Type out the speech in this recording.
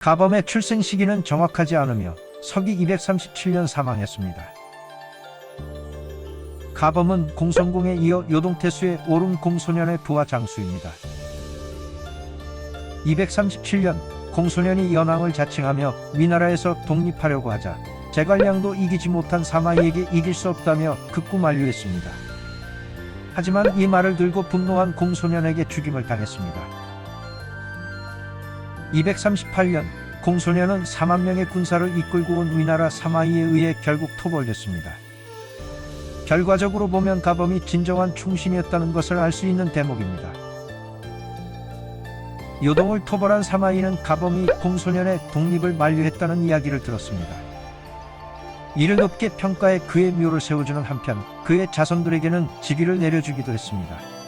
가범의 출생 시기는 정확하지 않으며 서기 237년 사망했습니다. 가범은 공성공에 이어 요동태수의 오른 공소년의 부하 장수입니다. 237년 공소년이 연왕을 자칭하며 위나라에서 독립하려고 하자 제갈량도 이기지 못한 사마이에게 이길 수 없다며 극구 만류했습니다. 하지만 이 말을 들고 분노한 공소년에게 죽임을 당했습니다. 238년 공소년은 4만 명의 군사를 이끌고 온 위나라 사마이에 의해 결국 토벌됐습니다. 결과적으로 보면 가범이 진정한 충신이었다는 것을 알 수 있는 대목입니다. 요동을 토벌한 사마이는 가범이 공소년의 독립을 만류했다는 이야기를 들었습니다. 이를 높게 평가해 그의 묘를 세워주는 한편 그의 자손들에게는 직위를 내려주기도 했습니다.